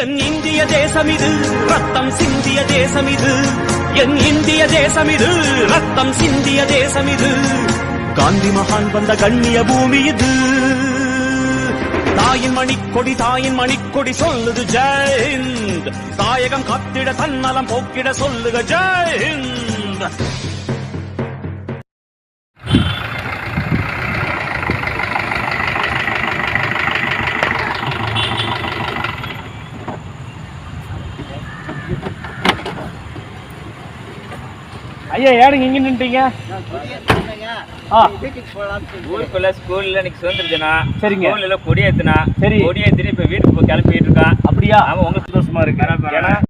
என் இந்திய தேசம் இது ரத்தம் சிந்திய தேசம் இது. என் இந்திய தேசம் இது ரத்தம் சிந்திய தேசம் இது. காந்தி மகான் வந்த கண்ணிய பூமி இது. தாயின் மணிக்கொடி தாயின் மணிக்கொடி சொல்லுது ஜெயந்த் தாயகம் காத்திட தன்னலம் போக்கிட சொல்லுக ஜெயந்த் ஐயா ஏனுங்க இங்க நின்ட்டீங்க ஆ. ஊருக்குள்ள ஸ்கூல்ல இன்னைக்கு சுதந்திர தினம் சரிங்க. ஸ்கூல்ல கொடி ஏத்துனா சரி. கொடி இப்ப வீட்டுக்கு போய் கிளம்பிட்டு இருக்கான் அப்படியா? ஆமா உங்களுக்கு சந்தோஷமா இருக்கு. ஏன்னா